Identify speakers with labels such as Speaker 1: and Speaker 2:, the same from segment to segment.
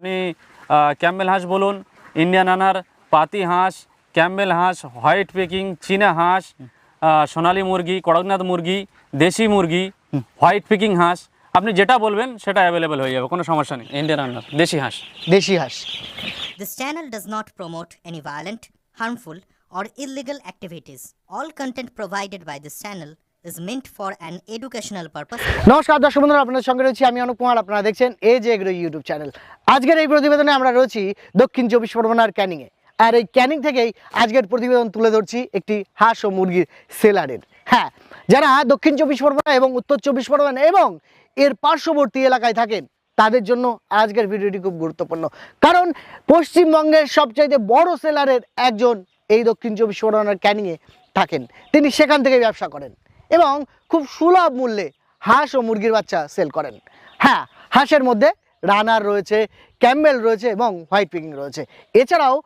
Speaker 1: আপনি ক্যাম্বেল হাঁস বলুন ইন্ডিয়ান আনার পাতি হাঁস ক্যাম্বেল হাঁস হোয়াইট পেকিং চীনা হাঁস সোনালী মুরগি কড়কনাথ মুরগি দেশি মুরগি হোয়াইট পেকিং হাঁস আপনি যেটা বলবেন সেটা অ্যাভেলেবেল হয়ে যাবে কোনো সমস্যা নেই ইন্ডিয়ান আনার দেশি হাঁস
Speaker 2: দেশি হাঁস
Speaker 3: This channel does not promote any violent, harmful, or illegal activities. All content provided by this channel is meant for an educational purpose.
Speaker 2: নমস্কার, দর্শক বন্ধুরা, আপনাদের সঙ্গে রয়েছি আমি অনুপ কুমার। আপনারা দেখছেন এ যে এগ্রো ইউটিউব চ্যানেল আজকের এই প্রতিবেদনে আমরা রয়েছি দক্ষিণ চব্বিশ পরগনার ক্যানিংয়ে। আর এই ক্যানিং থেকেই আজকের প্রতিবেদন তুলে ধরছি একটি হাঁস ও মুরগির সেলারের। হ্যাঁ যারা দক্ষিণ চব্বিশ পরগনা এবং উত্তর চব্বিশ পরগনা এবং এর পার্শ্ববর্তী এলাকায় থাকেন, তাদের জন্য আজকের ভিডিওটি খুব গুরুত্বপূর্ণ। কারণ পশ্চিমবঙ্গের সবচাইতে বড় সেলারের একজন এই দক্ষিণ চব্বিশ পরগনার ক্যানিংয়ে থাকেন। তিনি সেখান থেকে ব্যবসা করেন। এবং খুব সুলভ মূল্যে হাঁস ও মুরগির বাচ্চা সেল করেন। হ্যাঁ হাঁসের মধ্যে রানার রয়েছে ক্যাম্বেল রয়েছে এবং হোয়াইট পিকিং রয়েছে। এছাড়াও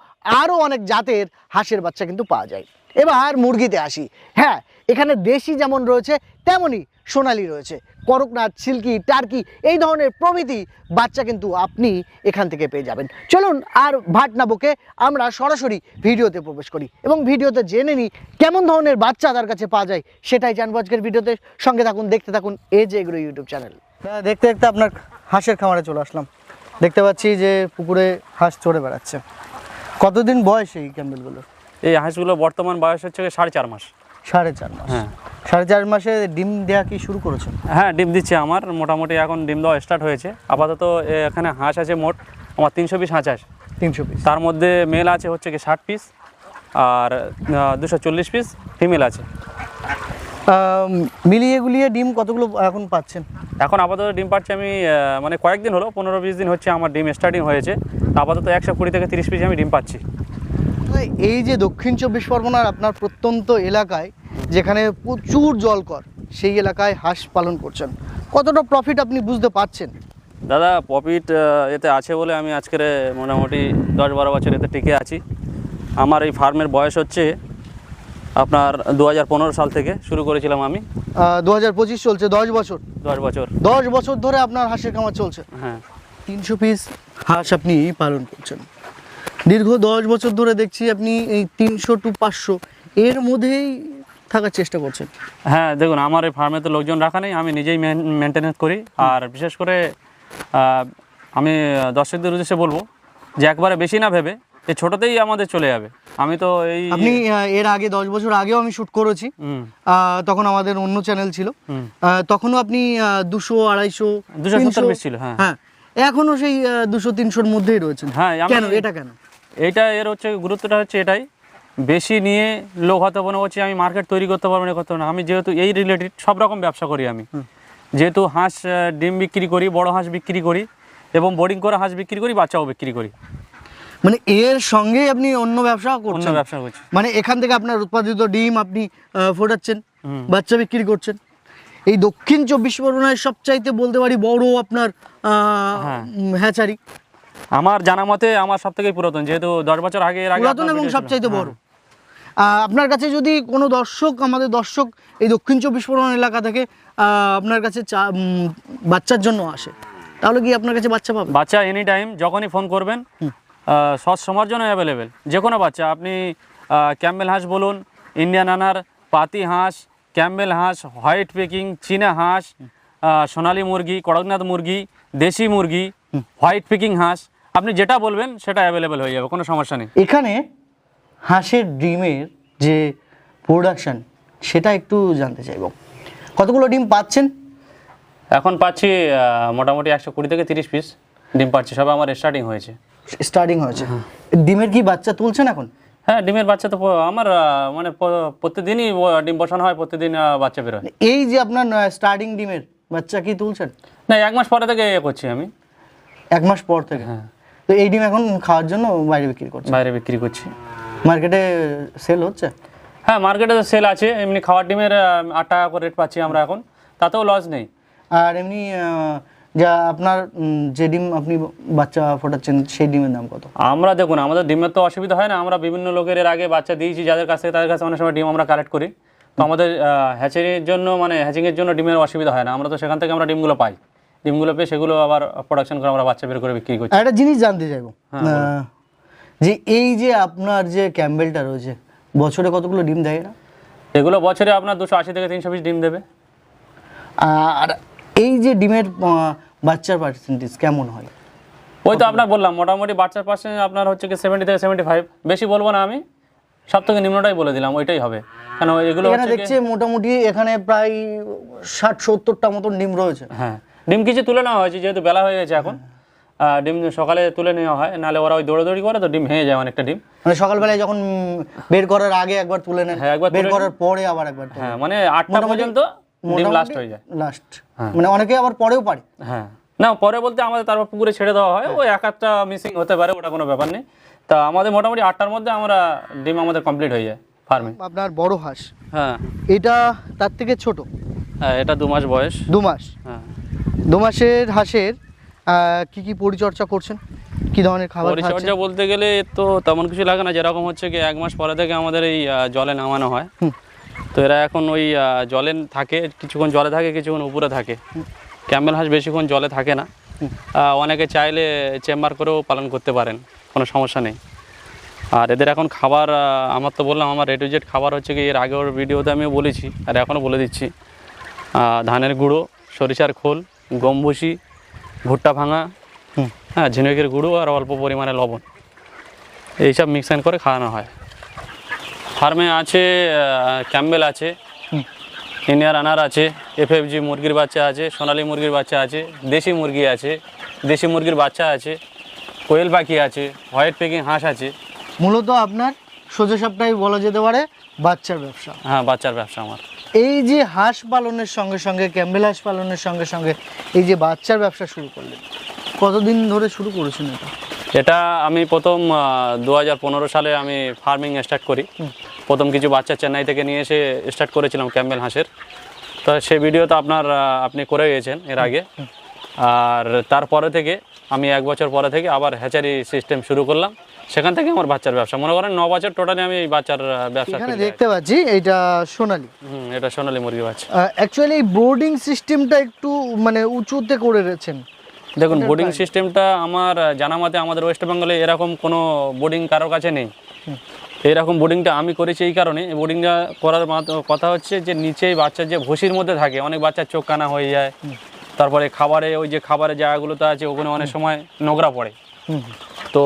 Speaker 2: আরও অনেক জাতের হাঁসের বাচ্চা কিন্তু পাওয়া যায়। এবার মুরগিতে আসি। হ্যাঁ এখানে দেশি যেমন রয়েছে, তেমনই সোনালি রয়েছে। করকনাথ, সিল্কি, টার্কি এই ধরনের প্রভৃতি বাচ্চা কিন্তু আপনি এখান থেকে পেয়ে যাবেন। চলুন আর ভাট না বকে আমরা সরাসরি ভিডিওতে প্রবেশ করি এবং ভিডিওতে জেনে নিই কেমন ধরনের বাচ্চা তার কাছে পাওয়া যায়, সেটাই জানব আজকের ভিডিওতে। সঙ্গে থাকুন, দেখতে থাকুন এ যে এগুলো ইউটিউব চ্যানেল দেখতে দেখতে আপনার হাঁসের খামারে চলে আসলাম। দেখতে পাচ্ছি যে পুকুরে হাঁস চড়ে বেড়াচ্ছে। কতদিন বয়স এই ক্যাম্বেলগুলো
Speaker 1: এই হাঁসগুলো বর্তমান বয়স হচ্ছে সাড়ে চার মাস।
Speaker 2: সাড়ে চার মাস।
Speaker 1: হ্যাঁ।
Speaker 2: সাড়ে চার মাসে ডিম দেওয়া কি শুরু করেছেন?
Speaker 1: হ্যাঁ ডিম দিচ্ছে আমার। মোটামুটি এখন ডিম দেওয়া স্টার্ট হয়েছে। আপাতত এখানে হাঁস আছে মোট আমার তিনশো পিস হাঁস আছে।
Speaker 2: তিনশো পিস।
Speaker 1: তার মধ্যে মেল আছে হচ্ছে কি ষাট পিস আর দুশো চল্লিশ পিস ফিমেল আছে।
Speaker 2: মিলিয়ে গুলিয়ে ডিম কতগুলো এখন পাচ্ছেন?
Speaker 1: এখন আপাতত ডিম পাচ্ছি আমি মানে কয়েকদিন হলো পনেরো বিশ দিন হচ্ছে আমার ডিম স্টার্টিং হয়েছে। আপাতত একশো কুড়ি থেকে তিরিশ পিস আমি ডিম পাচ্ছি।
Speaker 2: এই যে দক্ষিণ চব্বিশ পরগনার আপনার প্রত্যন্ত এলাকায় যেখানে প্রচুর জলকর সেই এলাকায় হাঁস পালন করছেন। কতটা প্রফিট আপনি বুঝতে পারছেন?
Speaker 1: দাদা প্রফিট এতে আছে বলে আমি আজকের মোটামুটি দশ বারো বছর এতে টিকে আছি। আমার এই ফার্মের বয়স হচ্ছে আপনার দু হাজার পনেরো সাল থেকে শুরু করেছিলাম আমি।
Speaker 2: দু হাজার পঁচিশ চলছে দশ বছর?
Speaker 1: দশ বছর।
Speaker 2: দশ বছর ধরে আপনার হাঁসের খামার চলছে?
Speaker 1: হ্যাঁ।
Speaker 2: তিনশো পিস হাঁস আপনি পালন করছেন। দীর্ঘ দশ বছর ধরে দেখছি আপনি এই তিনশো টু পাঁচশো এর মধ্যেই থাকার চেষ্টা করছেন।
Speaker 1: হ্যাঁ দেখুন আমার এই ফার্মে তো লোকজন রাখা নেই আমি নিজেই মেনটেনেন্স করি। আর বিশেষ করে আমি দর্শকদের উদ্দেশ্যে বলব যে একবারে বেশি না ভেবে এই ছোটোতেই আমাদের চলে যাবে। আমি তো এই
Speaker 2: আপনি এর আগে দশ বছর আগেও আমি শ্যুট করেছি। তখন আমাদের অন্য চ্যানেল ছিল। তখনও আপনি দুশো আড়াইশো
Speaker 1: 270 piece ছিল, হ্যাঁ।
Speaker 2: হ্যাঁ এখনও সেই দুশো তিনশোর মধ্যেই রয়েছেন।
Speaker 1: হ্যাঁ,
Speaker 2: কেন? এটা কেন?
Speaker 1: এইটা এর হচ্ছে গুরুত্বটা হচ্ছে এটাই। বেশি নিয়ে লোক হয়তো মনে করছি আমি মার্কেট তৈরি করতে পারব না করতে পারব না। আমি যেহেতু এই রিলেটেড সব রকম ব্যবসা করি আমি। যেহেতু হাঁস ডিম বিক্রি করি বড় হাঁস বিক্রি করি এবং বোর্ডিং করে হাঁস বিক্রি করি বাচ্চাও বিক্রি করি।
Speaker 2: মানে এর সঙ্গে আপনি অন্য ব্যবসা
Speaker 1: অন্য
Speaker 2: করছেন।
Speaker 1: ব্যবসা করছি।
Speaker 2: মানে এখান থেকে আপনার উৎপাদিত ডিম আপনি ফোটাচ্ছেন বাচ্চা বিক্রি করছেন। এই দক্ষিণ চব্বিশ পরগনায় সবচাইতে বলতে পারি বড় আপনার
Speaker 1: হ্যাঁ।
Speaker 2: হ্যাচারি।
Speaker 1: আমার জানা মতে আমার সব থেকে পুরাতন যেহেতু দশ বছর আগে
Speaker 2: পুরাতন এবং। সবচাইতে বড়।
Speaker 1: হ্যাঁ।
Speaker 2: আপনার কাছে যদি কোনো দর্শক আমাদের দর্শক এই দক্ষিণ চব্বিশ পরগনা এলাকা থেকে আপনার কাছে চা- বাচ্চার জন্য আসে তাহলে কি আপনার কাছে বাচ্চা পাবে?
Speaker 1: বাচ্চা এনি টাইম যখনই ফোন করবেন সব সময়ের জন্য অ্যাভেলেবেল যে কোনো বাচ্চা আপনি ক্যাম্বেল হাঁস বলুন ইন্ডিয়ান আনার পাতি হাঁস ক্যাম্বেল হাঁস হোয়াইট পেকিং চীনা হাঁস সোনালী মুরগি কড়কনাথ মুরগি দেশি মুরগি হোয়াইট পেকিং হাঁস আপনি যেটা বলবেন সেটা অ্যাভেলেবেল হয়ে যাবে কোনো সমস্যা নেই।
Speaker 2: এখানে হাঁসের ডিমের যে প্রোডাকশান সেটা একটু জানতে চাইব। কতগুলো ডিম পাচ্ছেন?
Speaker 1: এখন পাচ্ছি মোটামুটি একশো কুড়ি থেকে তিরিশ পিস ডিম পাচ্ছি সবে আমার স্টার্টিং হয়েছে।
Speaker 2: স্টার্টিং হয়েছে। ডিমের কি বাচ্চা তুলছেন এখন?
Speaker 1: হ্যাঁ ডিমের বাচ্চা তো আমার মানে প্রতিদিনই ডিম বসানো হয় প্রতিদিন বাচ্চা বেরোয়
Speaker 2: এই যে আপনার স্টার্টিং ডিমের বাচ্চা কি তুলছেন?
Speaker 1: না এক মাস পরে থেকে করছি আমি।
Speaker 2: এক মাস পর থেকে?
Speaker 1: হ্যাঁ।
Speaker 2: তো এই ডিম এখন খাওয়ার জন্য বাইরে বিক্রি করছে।
Speaker 1: বাইরে বিক্রি করছি।
Speaker 2: মার্কেটে সেল হচ্ছে?
Speaker 1: হ্যাঁ মার্কেটে তো সেল আছে এমনি খাওয়ার ডিমের আট টাকা করে রেট পাচ্ছি আমরা এখন। তাতেও লস নেই।
Speaker 2: আর এমনি যা আপনার যে ডিম আপনি বাচ্চা ফোটাচ্ছেন সেই ডিমের দাম কত?
Speaker 1: আমরা দেখুন আমাদের ডিমের তো অসুবিধা হয় না আমরা বিভিন্ন লোকের এর আগে বাচ্চা দিয়েছি যাদের কাছে তাদের কাছে অনেক সময় ডিম আমরা কালেক্ট করি। তো আমাদের হ্যাচারির জন্য মানে হ্যাচিংয়ের জন্য ডিমের অসুবিধা হয় না আমরা তো সেখান থেকে আমরা ডিমগুলো পাই। ডিমগুলো পেয়ে সেগুলো আবার প্রোডাকশন করে আমরা বাচ্চা বের করে বিক্রি করছি।
Speaker 2: একটা জিনিস জানতে চাইব।
Speaker 1: হ্যাঁ,
Speaker 2: যে এই যে আপনার যে ক্যাম্বেলটা রয়েছে বছরে কতগুলো ডিম দেয় না
Speaker 1: এগুলো বছরে আপনার দুশো আশি থেকে তিনশো পিস ডিম দেবে।
Speaker 2: আর এই যে ডিমের বাচ্চার পার্সেন্টেজ কেমন হয়?
Speaker 1: ওই তো আপনার বললাম মোটামুটি বাচ্চার পার্সেন্ট আপনার হচ্ছে কি সেভেন্টি থেকে সেভেন্টি ফাইভ বেশি বলব না আমি সব থেকে নিম্নটাই বলে দিলাম ওইটাই হবে। কেন এগুলো
Speaker 2: এখানে দেখছি মোটামুটি এখানে প্রায় ষাট সত্তরটা মতন ডিম রয়েছে।
Speaker 1: হ্যাঁ। ডিম কিছু তুলে নেওয়া হয়েছে যেহেতু বেলা হয়ে গেছে এখন। ডিম সকালে তুলে নেওয়া হয় নাহলে ওরা ওই দৌড়াদৌড়ি করে তো ডিম ভেঙে যায় অনেকটা ডিম।
Speaker 2: মানে সকালবেলায় যখন বের করার আগে একবার তুলে নেন
Speaker 1: হ্যাঁ, একবার
Speaker 2: বের করার পরে আবার একবার
Speaker 1: হ্যাঁ মানে আটটা পর্যন্ত ডিম লাস্ট হয়ে যায়।
Speaker 2: লাস্ট মানে অনেকে আবার পরেও পারে।
Speaker 1: হ্যাঁ। না পরে বলতে আমাদের তারপর পুকুরে ছেড়ে দেওয়া হয় ওই এক একটা মিসিং হতে পারে ওটা কোনো ব্যাপার নেই। তা আমাদের মোটামুটি আটটার মধ্যে আমরা ডিম আমাদের কমপ্লিট হয়ে যায় ফার্মে
Speaker 2: আপনার বড় হাঁস
Speaker 1: হ্যাঁ।
Speaker 2: এটা তার থেকে ছোট?
Speaker 1: হ্যাঁ এটা দু মাস বয়স।
Speaker 2: দু মাস?
Speaker 1: হ্যাঁ।
Speaker 2: দু মাসের হাঁসের কি কি পরিচর্যা করছেন? কি ধরনের খাবার
Speaker 1: পরিচর্যা বলতে গেলে তো তেমন কিছু লাগে না যেরকম হচ্ছে কি এক মাস পরে থেকে আমাদের এই জলে নামানো হয়। তো এরা এখন ওই জলে থাকে কিছুক্ষণ জলে থাকে কিছুক্ষণ উপরে থাকে। ক্যাম্বেল হাঁস বেশিক্ষণ জলে থাকে না। অনেকে চাইলে চেম্বার করেও পালন করতে পারেন কোনো সমস্যা নেই। আর এদের এখন খাবার আমার তো বললাম আমার রেডিওজেট খাবার হচ্ছে কি এর আগের ভিডিওতে আমিও বলেছি আর এখনও বলে দিচ্ছি। ধানের গুঁড়ো সরিষার খোল গম ভুসি ভুট্টা ভাঙা হ্যাঁ ঝিনুকের গুঁড়ো আর অল্প পরিমাণে লবণ। এইসব মিক্সান করে খাওয়ানো হয়। ফার্মে আছে ক্যাম্বেল আছে ইন্ডিয়ার আনার আছে এফএফজি মুরগির বাচ্চা আছে সোনালি মুরগির বাচ্চা আছে দেশি মুরগি আছে দেশি মুরগির বাচ্চা আছে কোয়েল পাখি আছে হোয়াইট পেকিং হাঁস আছে।
Speaker 2: মূলত আপনার সোজা সাপটাই বলা যেতে পারে বাচ্চার ব্যবসা।
Speaker 1: হ্যাঁ বাচ্চার ব্যবসা আমার।
Speaker 2: এই যে হাঁস পালনের সঙ্গে সঙ্গে ক্যাম্বেল হাঁস পালনের সঙ্গে সঙ্গে এই যে বাচ্চার ব্যবসা শুরু করলেন কতদিন ধরে শুরু করেছেন এটা?
Speaker 1: এটা আমি প্রথম দু হাজার পনেরো সালে আমি ফার্মিং স্টার্ট করি। প্রথম কিছু বাচ্চা চেন্নাই থেকে নিয়ে এসে স্টার্ট করেছিলাম ক্যাম্বেল হাঁসের। তো সেই ভিডিও তো আপনার আপনি করে গিয়েছেন এর আগে। আর তারপরে থেকে আমি এক বছর পরে থেকে আবার হ্যাচারি সিস্টেম শুরু করলাম। সেখান থেকে আমার বাচ্চার ব্যবসা। মনে করেন ন বছর টোটালি আমি এই বাচ্চার ব্যবসা
Speaker 2: এখানে দেখতে পাচ্ছি এটা সোনালি।
Speaker 1: হুম, এটা সোনালী মুরগি বাচ্চা।
Speaker 2: অ্যাকচুয়ালি এই বোর্ডিং সিস্টেমটা একটু মানে উঁচুতে করে রেখেছেন।
Speaker 1: দেখুন বোর্ডিং সিস্টেমটা আমার জানা মতে আমাদের ওয়েস্ট বেঙ্গলে এরকম কোনো বোর্ডিং কারোর কাছে নেই। এইরকম বোর্ডিংটা আমি করেছি এই কারণে। এই বোর্ডিংটা করার কথা হচ্ছে যে নিচেই বাচ্চার যে ভুসির মধ্যে থাকে অনেক বাচ্চার চোখ কানা হয়ে যায়। তারপরে খাবারে ওই যে খাবারের জায়গাগুলোতে আছে ওখানে অনেক সময় নোংরা পড়ে। তো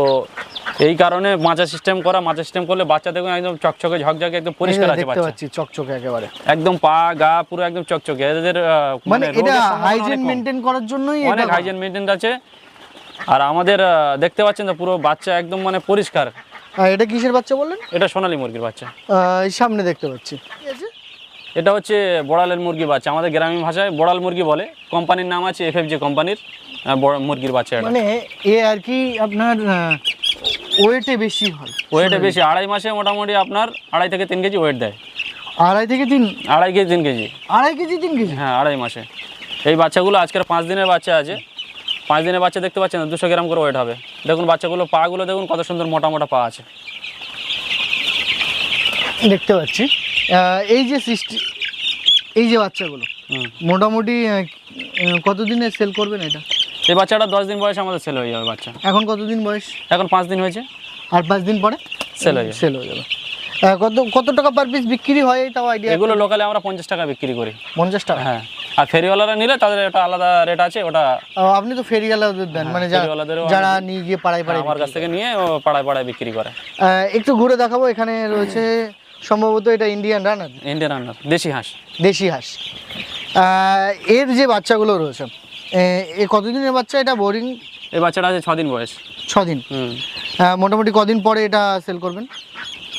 Speaker 1: এই কারণে মাচা সিস্টেম করা মাচা সিস্টেম করলে বাচ্চা দেখুন একদম চকচকে ঝকঝকে একদম পরিষ্কার আছে
Speaker 2: দেখতে
Speaker 1: বাচ্চা।
Speaker 2: পাচ্ছি চকচকে একেবারে।
Speaker 1: একদম পা গা পুরো একদম চকচকে। এদের আহ,
Speaker 2: মানে এটা হাইজিন
Speaker 1: কম।
Speaker 2: মেনটেন করার জন্যই এটা
Speaker 1: অনেক হাইজেন মেনটেন আছে। আর আমাদের দেখতে পাচ্ছেন তো পুরো বাচ্চা একদম মানে পরিষ্কার।
Speaker 2: আর এটা কিসের বাচ্চা বললেন?
Speaker 1: এটা সোনালী মুরগির বাচ্চা।
Speaker 2: এই সামনে দেখতে পাচ্ছি।
Speaker 1: এটা হচ্ছে বড়ালের মুরগি বাচ্চা। আমাদের গ্রামীণ ভাষায় বড়াল মুরগি বলে। কোম্পানির নাম আছে এফএফজি কোম্পানির মুরগির বাচ্চা
Speaker 2: মানে এ আর কি আপনার ওয়েটে বেশি হয়।
Speaker 1: ওয়েটে বেশি আড়াই মাসে মোটামুটি আপনার আড়াই থেকে তিন কেজি ওয়েট দেয়।
Speaker 2: আড়াই থেকে তিন?
Speaker 1: আড়াই কেজি তিন কেজি।
Speaker 2: আড়াই কেজি তিন কেজি?
Speaker 1: হ্যাঁ আড়াই মাসে। এই বাচ্চাগুলো আজকের পাঁচ দিনের বাচ্চা আছে। পাঁচ দিনের বাচ্চা দেখতে পাচ্ছেন দুশো গ্রাম করে ওয়েট হবে। দেখুন বাচ্চাগুলো পাগুলো দেখুন কত সুন্দর মোটা মোটা পা আছে।
Speaker 2: দেখতে পাচ্ছি। এই যে সৃষ্টি এই যে বাচ্চাগুলো মোটামুটি কতদিনে সেল করবেন এটা?
Speaker 1: এই বাচ্চাটা দশ দিন বয়সে আমাদের সেল হয়ে যাবে বাচ্চা।
Speaker 2: এখন কতদিন বয়স?
Speaker 1: এখন পাঁচ দিন হয়েছে।
Speaker 2: আর পাঁচ দিন পরে?
Speaker 1: সেল হয়ে যাবে।
Speaker 2: সেল হয়ে যাবে। কত কত টাকা পার পিস বিক্রি হয় তাও আইডিয়া
Speaker 1: এগুলো লোকালে আমরা পঞ্চাশ টাকা বিক্রি করি।
Speaker 2: পঞ্চাশ টাকা?
Speaker 1: হ্যাঁ। আর ফেরিওয়ালারা নিলে তাদের একটা আলাদা রেট আছে ওটা
Speaker 2: আপনি তো ফেরিওয়ালাদের দেন মানে যারা- নিয়ে গিয়ে পাড়ায় পাড়ায়
Speaker 1: আমার কাছ থেকে নিয়ে পাড়ায় পাড়ায় বিক্রি করে।
Speaker 2: একটু ঘুরে দেখাবো এখানে রয়েছে সম্ভবত এটা ইন্ডিয়ান রানার
Speaker 1: ইন্ডিয়ান রান্নার দেশি হাঁস।
Speaker 2: দেশি হাঁস। আহ, এর যে বাচ্চাগুলো রয়েছে এ- কতদিনের বাচ্চা? এটা বোরিং?
Speaker 1: এই বাচ্চাটা আছে ছদিন বয়স।
Speaker 2: আহ, মোটামুটি কদিন পরে এটা সেল করবেন?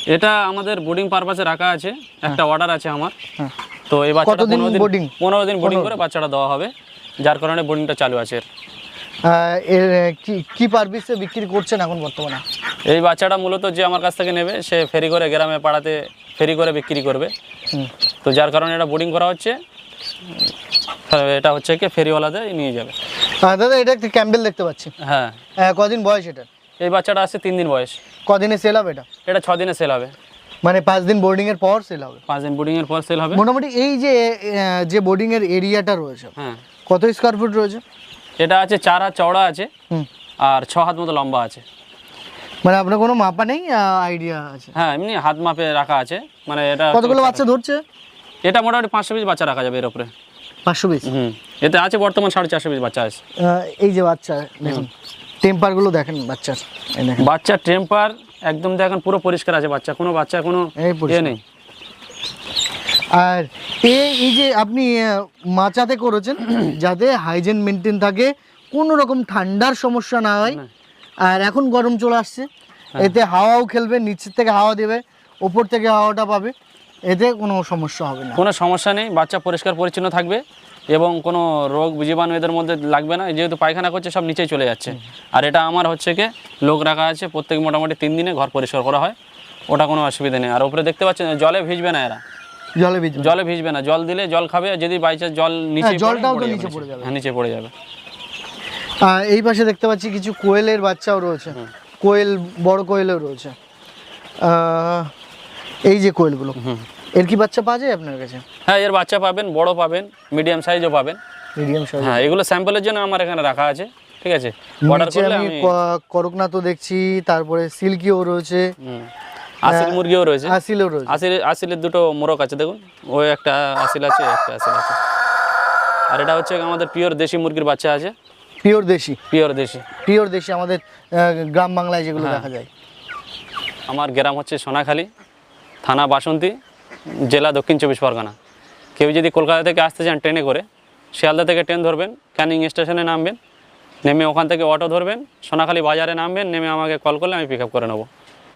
Speaker 1: এটা আমাদের বোর্ডিং পারপাসে রাখা আছে। একটা অর্ডার আছে আমার।
Speaker 2: হ্যাঁ।
Speaker 1: তো এই বাচ্চাটা
Speaker 2: কতদিন
Speaker 1: দিন পনেরো দিন বোর্ডিং করে বাচ্চাটা দেওয়া হবে। যার কারণে বোর্ডিংটা চালু আছে এর।
Speaker 2: কি কি পার পিসে বিক্রি করছেন এখন বর্তমানে?
Speaker 1: এই বাচ্চাটা মূলত যে আমার কাছ থেকে নেবে সে ফেরি করে গ্রামে পাড়াতে ফেরি করে বিক্রি করবে। তো যার কারণে এটা বোর্ডিং করা হচ্ছে। এটা হচ্ছে কি ফেরিওয়ালাদের নিয়ে যাবে।
Speaker 2: আহ, দাদা এটা একটা ক্যাম্বেল দেখতে পাচ্ছি।
Speaker 1: হ্যাঁ।
Speaker 2: কদিন বয়স এটা?
Speaker 1: এই বাচ্চাটা আছে তিন দিন বয়স।
Speaker 2: কদিনে সেল হবে এটা?
Speaker 1: এটা ছ দিনে সেল হবে।
Speaker 2: মানে পাঁচ দিন বোর্ডিং এর পর সেল হবে?
Speaker 1: পাঁচ দিন বোর্ডিং এর পর সেল হবে।
Speaker 2: মোটামুটি এই যে যে বোর্ডিং এর এরিয়াটা রয়েছে
Speaker 1: হ্যাঁ।
Speaker 2: কত স্কোয়ার ফুট রয়েছে?
Speaker 1: এটা আছে চার হাত চওড়া আছে আর ছ হাত মতো লম্বা আছে।
Speaker 2: মানে আপনার কোনো মাপা নেই আইডিয়া আছে?
Speaker 1: হ্যাঁ এমনি হাত মাপে রাখা আছে। মানে এটা
Speaker 2: কতগুলো বাচ্চা ধরছে?
Speaker 1: এটা মোটামুটি পাঁচশো পিস বাচ্চা রাখা যাবে এর উপরে।
Speaker 2: পাঁচশো পিস
Speaker 1: হুম। এতে আছে বর্তমান সাড়ে চারশো পিস বাচ্চা আছে।
Speaker 2: এই যে বাচ্চা দেখুন। টেম্পারগুলো দেখেন বাচ্চার।
Speaker 1: বাচ্চার টেম্পার একদম দেখেন পুরো পরিষ্কার আছে বাচ্চা। কোনো বাচ্চা কোনো। ইয়ে নেই।
Speaker 2: আর এই যে আপনি মাচাতে করেছেন যাতে হাইজেন মেনটেন থাকে কোনো রকম ঠান্ডার সমস্যা না হয়। আর এখন গরম চলে আসছে। এতে হাওয়াও খেলবে নিচের থেকে হাওয়া দেবে ওপর থেকে হাওয়াটা পাবে। এতে কোনো সমস্যা হবে না।
Speaker 1: কোনো সমস্যা নেই বাচ্চা পরিষ্কার পরিচ্ছন্ন থাকবে এবং কোনো রোগ জীবাণু এদের মধ্যে লাগবে না। যেহেতু পায়খানা করছে সব নিচেই চলে যাচ্ছে। আর এটা আমার হচ্ছে কি লোক রাখা আছে প্রত্যেক মোটামুটি তিন দিনে ঘর পরিষ্কার করা হয়। ওটা কোনো অসুবিধা নেই। আর উপরে দেখতে পাচ্ছেন জলে ভিজবে না এরা।
Speaker 2: জলে ভিজবে
Speaker 1: জলে ভিজবে না। জল দিলে জল খাবে আর যদি বাইচান্স জল নিচে
Speaker 2: হ্যাঁ, জলটাও তো নিচে পড়ে যাবে।
Speaker 1: হ্যাঁ নিচে পড়ে যাবে।
Speaker 2: এই পাশে দেখতে পাচ্ছি কিছু কোয়েলের বাচ্চাও রয়েছে। কোয়েল বড় কোয়েলও রয়েছে। এই যে কোয়েলগুলো এর কি বাচ্চা পাওয়া যায় আপনার কাছে?
Speaker 1: হ্যাঁ এর বাচ্চা পাবেন বড় পাবেন মিডিয়াম সাইজও পাবেন।
Speaker 2: মিডিয়াম সাইজ
Speaker 1: হ্যাঁ এগুলো স্যাম্পলের জন্য আমার এখানে রাখা আছে ঠিক আছে? অর্ডার করলে
Speaker 2: আমি করকনাথও দেখছি তারপরে সিল্কিও রয়েছে।
Speaker 1: হুম। আসিল মুরগিও রয়েছে।
Speaker 2: আসিলও রয়েছে।
Speaker 1: আসিল আসিলের দুটো মোরগ আছে দেখুন। ওই একটা আসিল আছে একটা আসিল আছে। আর এটা হচ্ছে আমাদের পিওর দেশি মুরগির বাচ্চা আছে।
Speaker 2: পিওর দেশি।
Speaker 1: পিওর দেশি।
Speaker 2: পিওর দেশি আমাদের গ্রাম বাংলায় যেগুলো
Speaker 1: হ্যাঁ।
Speaker 2: দেখা যায়।
Speaker 1: আমার গ্রাম হচ্ছে সোনাখালী। থানা বাসন্তী, জেলা দক্ষিণ চব্বিশ পরগনা। কেউ যদি কলকাতা থেকে আসতে চান ট্রেনে করে, শিয়ালদা থেকে ট্রেন ধরবেন, ক্যানিং স্টেশনে নামবেন, নেমে ওখান থেকে অটো ধরবেন, সোনাখালী বাজারে নামবেন, নেমে আমাকে কল করলে আমি পিক আপ করে নেব।